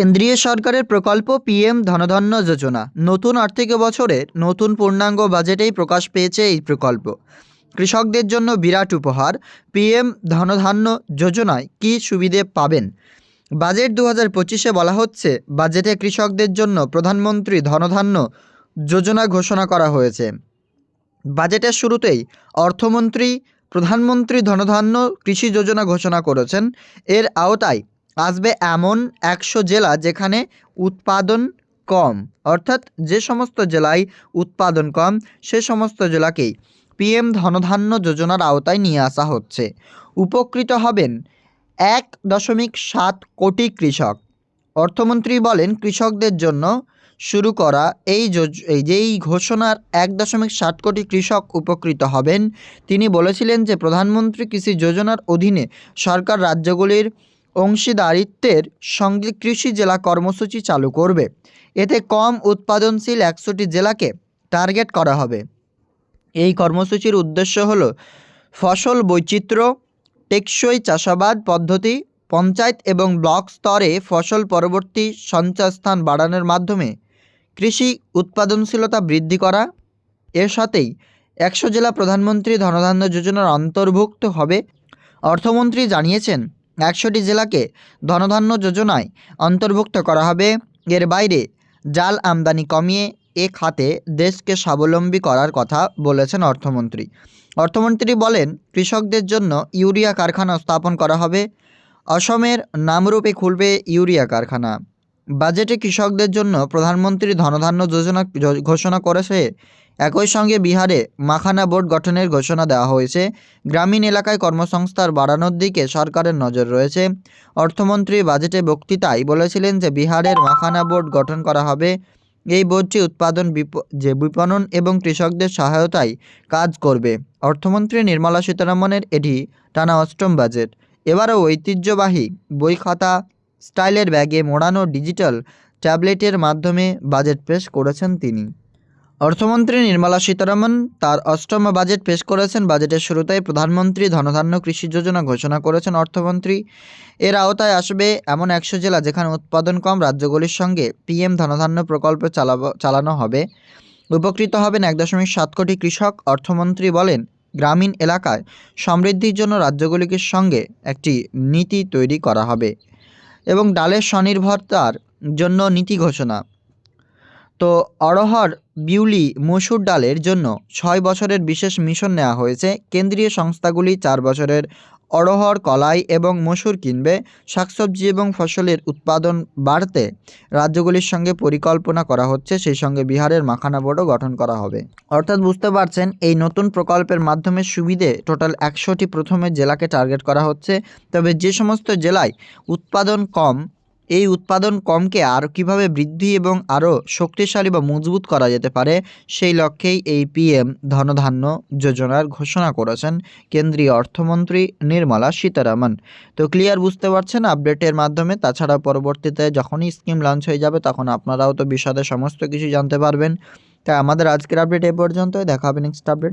কেন্দ্রীয় সরকারের প্রকল্প পিএম ধনধন্য যোজনা। নতুন আর্থিক বছরের নতুন পূর্ণাঙ্গ বাজেটেই প্রকাশ পেয়েছে এই প্রকল্প। কৃষকদের জন্য বিরাট উপহার। পিএম ধনধান্য যোজনায় কী সুবিধে পাবেন? বাজেট দু হাজার পঁচিশে বলা হচ্ছে, বাজেটে কৃষকদের জন্য প্রধানমন্ত্রী ধনধান্য যোজনা ঘোষণা করা হয়েছে। বাজেটের শুরুতেই অর্থমন্ত্রী, প্রধানমন্ত্রী ধনধান্য কৃষি যোজনা ঘোষণা করেছেন। এর আওতায় আসবে এমন একশো জেলা যেখানে উৎপাদন কম। অর্থাৎ যে সমস্ত জেলায় উৎপাদন কম, সে সমস্ত জেলাকেই পিএম ধনধান্য যোজনার আওতায় নিয়ে আসা হচ্ছে। উপকৃত হবেন এক দশমিক সাত কোটি কৃষক। অর্থমন্ত্রী বলেন, কৃষকদের জন্য শুরু করা এই এই যে এই ঘোষণার এক দশমিক ষাট কোটি কৃষক উপকৃত হবেন, তিনি বলেছিলেন যে প্রধানমন্ত্রী কৃষি যোজনার অধীনে সরকার রাজ্যগুলির অংশীদারিত্বের সঙ্গে কৃষি জেলা কর্মসূচি চালু করবে। এতে কম উৎপাদনশীল একশোটি জেলাকে টার্গেট করা হবে। এই কর্মসূচির উদ্দেশ্য হলো ফসল বৈচিত্র্য, টেকসই চাষাবাদ পদ্ধতি, পঞ্চায়েত এবং ব্লক স্তরে ফসল পরবর্তী সঞ্চয়স্থান বাড়ানোর মাধ্যমে কৃষি উৎপাদনশীলতা বৃদ্ধি করা। এর সাথেই একশো জেলা প্রধানমন্ত্রী ধনধান্য যোজনার অন্তর্ভুক্ত হবে। অর্থমন্ত্রী জানিয়েছেন একশোটি জেলাকে ধনধান্য যোজনায় অন্তর্ভুক্ত করা হবে। এর বাইরে জাল আমদানি কমিয়ে এ খাতে দেশকে স্বাবলম্বী করার কথা বলেছেন অর্থমন্ত্রী। অর্থমন্ত্রী বলেন, কৃষকদের জন্য ইউরিয়া কারখানা স্থাপন করা হবে। অসমের নামরূপে খুলবে ইউরিয়া কারখানা। বাজেটে কৃষকদের জন্য প্রধানমন্ত্রী ধনধান্য যোজনা ঘোষণা করেছে একই সঙ্গে বিহারে মাখানা বোর্ড গঠনের ঘোষণা দেওয়া হয়েছে। গ্রামীণ এলাকায় কর্মসংস্থান বাড়ানোর দিকে সরকারের নজর রয়েছে। অর্থমন্ত্রী বাজেটে বক্তৃতায় বলেছিলেন যে বিহারের মাখানা বোর্ড গঠন করা হবে। এই বোর্ডটি উৎপাদন বিপ- যে বিপণন এবং কৃষকদের সহায়তায় কাজ করবে। অর্থমন্ত্রী নির্মলা সীতারামনের এটি টানা অষ্টম বাজেট। এবারও ঐতিহ্যবাহী বই খাতা, স্টাইলের ব্যাগে মোড়ানো ডিজিটাল ট্যাবলেটের মাধ্যমে বাজেট পেশ করেছেন তিনি। অর্থমন্ত্রী নির্মলা সীতারামন তার অষ্টম বাজেট পেশ করেছেন। বাজেটের শুরুতেই প্রধানমন্ত্রী ধনধান্য কৃষি যোজনা ঘোষণা করেছেন অর্থমন্ত্রী। এর আওতায় আসবে এমন একশো জেলা যেখানে উৎপাদন কম, রাজ্যগুলির সঙ্গে পিএম ধনধান্য প্রকল্প চালানো হবে। উপকৃত হবেন এক দশমিক সাত কোটি কৃষক, অর্থমন্ত্রী বলেন, গ্রামীণ এলাকায় সমৃদ্ধির জন্য রাজ্যগুলিকে সঙ্গে একটি নীতি তৈরি করা হবে এবং ডালের স্বনির্ভরতার জন্য নীতি ঘোষণা। তো অরহর বিউলি মসুর ডালের জন্য ছয় বছরের বিশেষ মিশন নেওয়া হয়েছে। কেন্দ্রীয় সংস্থাগুলি চার বছরের অরহর কলাই এবং মসুর কিনবে। শাকসবজি এবং ফসলের উৎপাদন বাড়তে রাজ্যগুলির সঙ্গে পরিকল্পনা করা হচ্ছে। সেই সঙ্গে বিহারের মাখানা বোর্ডও গঠন করা হবে। অর্থাৎ বুঝতে পারছেন, এই নতুন প্রকল্পের মাধ্যমে সুবিধে টোটাল একশোটি প্রথমে জেলাকে টার্গেট করা হচ্ছে। তবে যে সমস্ত জেলায় উৎপাদন কম এই উৎপাদন কমকে আর কীভাবে বৃদ্ধি এবং আরও শক্তিশালী বা মজবুত করা যেতে পারে সেই লক্ষ্যেই এই পিএম ধনধান্য যোজনার ঘোষণা করেছেন কেন্দ্রীয় অর্থমন্ত্রী নির্মলা সীতারামন। তো ক্লিয়ার বুঝতে পারছেন আপডেটের মাধ্যমে, তাছাড়া পরবর্তীতে যখনই স্কিম লঞ্চ হয়ে যাবে, তখন আপনারাও তো বিশদে সমস্ত কিছু জানতে পারবেন। তাই আমাদের আজকের আপডেট এ পর্যন্ত দেখা হবে নেক্সট আপডেট